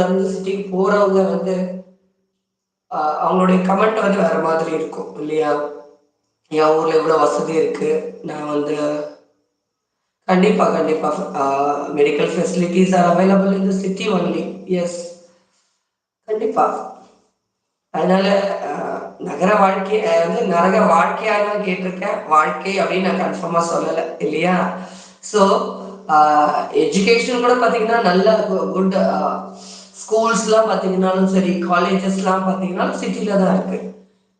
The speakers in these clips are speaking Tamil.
இருந்து சிட்டிக்கு போறவங்க வந்து அவங்களுடைய கமெண்ட் வந்து வேற மாதிரி இருக்கும் இல்லையா? என் ஊர்ல இவ்வளோ வசதி இருக்கு. நான் வந்து கண்டிப்பா, கண்டிப்பா. மெடிக்கல் ஃபெசிலிட்டிஸ் ஆர் அவைலபிள் இந்த சிட்டி ஒன்லி. எஸ். கண்டிப்பா. அதனால நகர வாழ்க்கை வந்து நரக வாழ்க்கையாக தான் கேட்டிருக்கேன் வாழ்க்கை அப்படின்னு நான் கன்ஃபார்மா சொல்லலை இல்லையா? ஸோ எஜுகேஷன் கூட பார்த்தீங்கன்னா, நல்ல குட் ஸ்கூல்ஸ்லாம் பார்த்தீங்கன்னாலும் சரி, காலேஜஸ்லாம் பார்த்தீங்கன்னாலும் சிட்டில தான் இருக்கு.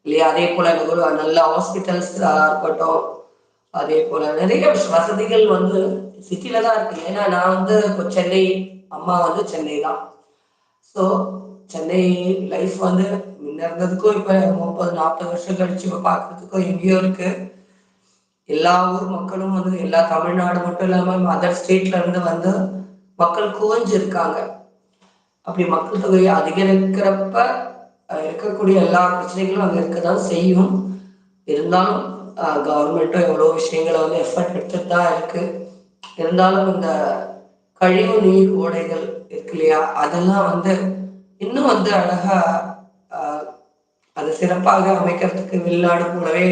இல்லையா? அதேபோல ஒரு நல்ல ஹாஸ்பிட்டல்ஸ் இருக்கட்டும், அதே போல நிறைய வசதிகள் வந்து சிட்டில தான் இருக்கு. ஏன்னா நான் வந்து இப்போ சென்னை, அம்மா வந்து சென்னை தான். ஸோ சென்னை லைஃப் வந்து முன்ன இருந்ததுக்கும் இப்ப 30, 40 வருஷம் கழிச்சு இப்ப பார்க்கறதுக்கும் எங்கேயோ இருக்கு. எல்லா ஊர் மக்களும் வந்து எல்லா தமிழ்நாடு மட்டும் இல்லாம அதர் ஸ்டேட்ல இருந்து வந்து மக்கள் குவிஞ்சு இருக்காங்க. அப்படி மக்கள் தொகை அதிகரிக்கிறப்ப, இருக்கக்கூடிய எல்லா பிரச்சனைகளும் அங்கே இருக்க தான் செய்யும். இருந்தாலும் கவர்மெண்ட்டும் எவ்வளோ விஷயங்கள வந்து எஃபர்ட் எடுத்துட்டு தான் இருக்கு. இருந்தாலும் இந்த கழிவு நீர் ஓடைகள் இருக்கு இல்லையா? அதெல்லாம் வந்து இன்னும் வந்து அழகா அது சிறப்பாக அமைக்கிறதுக்கு வெளிநாடு போலவே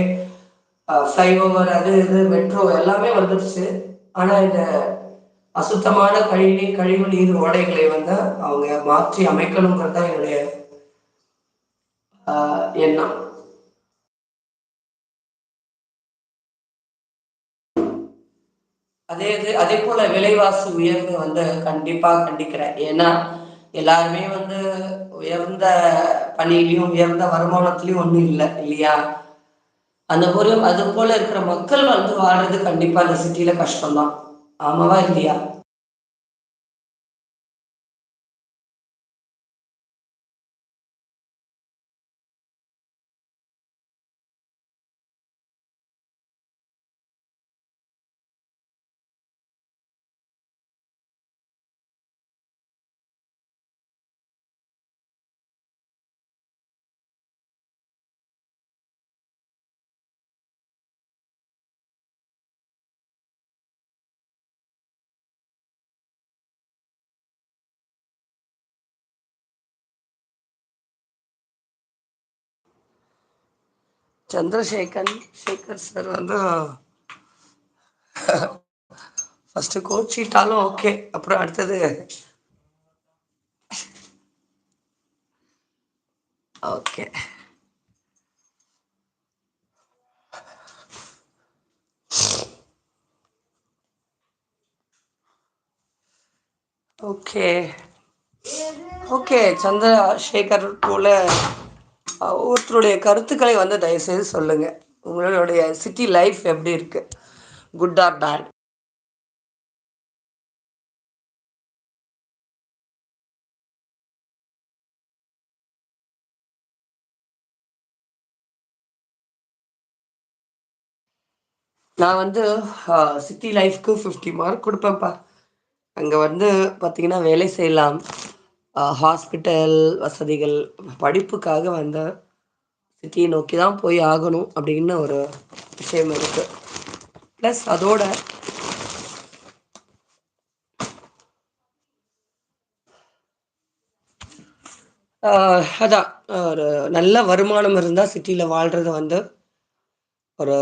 ஃப்ளைஓவர் அது இது மெட்ரோ எல்லாமே வந்துருச்சு. ஆனால் இந்த அசுத்தமான கழிவுநீர் கழிவு நீர் ஓடைகளை வந்து அவங்க மாற்றி அமைக்கணுங்கிறது தான் என்னுடைய எண்ணம். அதே இது அதே போல விலைவாசி உயர்வு வந்து கண்டிப்பா கண்டிக்கிறேன். ஏன்னா, எல்லாருமே வந்து உயர்ந்த பணியிலையும் உயர்ந்த வருமானத்திலையும் ஒண்ணும் இல்ல இல்லையா? அந்த போல அது போல இருக்கிற மக்கள் வந்து வாழ்றது கண்டிப்பா அந்த சிட்டில கஷ்டம் தான். ஆமாவா? சந்திரசேகன் சேகர் சார் வந்து ஃபர்ஸ்ட்டு கோச்சிட்டாலும் ஓகே. அப்புறம் அடுத்தது ஓகே. ஓகே. ஓகே. சந்திரசேகர் போல ஒருத்தருடைய கருத்துக்களை வந்து தயவுசெய்து சொல்லுங்க. உங்களுடைய சிட்டி லைஃப் எப்படி இருக்கு? Good or bad? நான் வந்து சிட்டி லைஃப்க்கு 50 மார்க் கொடுப்பேன்ப்பா அங்கே வந்து பார்த்தீங்கன்னா, வேலை செய்யலாம். ஹாஸ்பிட்டல் வசதிகள், படிப்புக்காக வந்த சிட்டியை நோக்கி தான் போய் ஆகணும் அப்படின்னு ஒரு விஷயம் இருக்கு. ப்ளஸ் அதோட அதான் ஒரு நல்ல வருமானம் இருந்தால் சிட்டியில் வாழ்கிறது வந்து ஒரு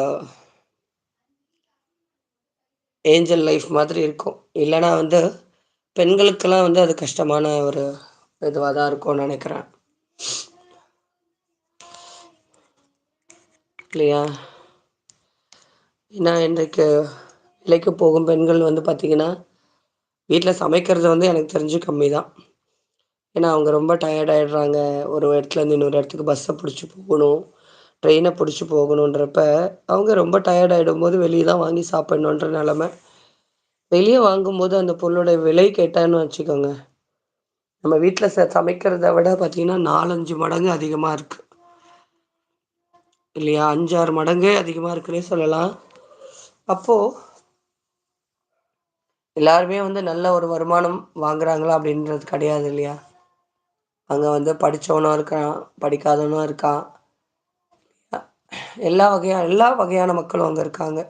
ஏஞ்சல் லைஃப் மாதிரி இருக்கும். இல்லைன்னா வந்து பெண்களுக்கெல்லாம் வந்து அது கஷ்டமான ஒரு இதுவாக தான் இருக்கும்னு நினைக்கிறேன் இல்லையா? ஏன்னா இன்றைக்கு விலைக்கு போகும் பெண்கள் வந்து பார்த்திங்கன்னா வீட்டில் சமைக்கிறது வந்து எனக்கு தெரிஞ்சு கம்மி தான். ஏன்னா அவங்க ரொம்ப டயர்ட் ஆகிடுறாங்க ஒரு இடத்துலேருந்து இன்னொரு இடத்துக்கு பஸ்ஸை பிடிச்சி போகணும். ட்ரெயினை பிடிச்சி போகணுன்றப்ப, அவங்க ரொம்ப டயர்ட் ஆயிடும்போது வெளியே தான் வாங்கி சாப்பிட்ணுன்ற நிலமை வெளியே வாங்கும்போது அந்த பொருளோட விலை கேட்டான்னு வச்சுக்கோங்க. நம்ம வீட்டில் ச சமைக்கிறத விட பார்த்தீங்கன்னா, 4, 5 மடங்கு அதிகமாக இருக்கு. இல்லையா? 5, 6 மடங்கு அதிகமா இருக்குன்னே சொல்லலாம். அப்போது எல்லாருமே வந்து நல்ல ஒரு வருமானம் வாங்குறாங்களா அப்படின்றது கிடையாது இல்லையா? அங்கே வந்து படிச்சவனும் இருக்கான், படிக்காதவனும் இருக்கான். எல்லா வகையான எல்லா வகையான மக்களும் அங்கே இருக்காங்க.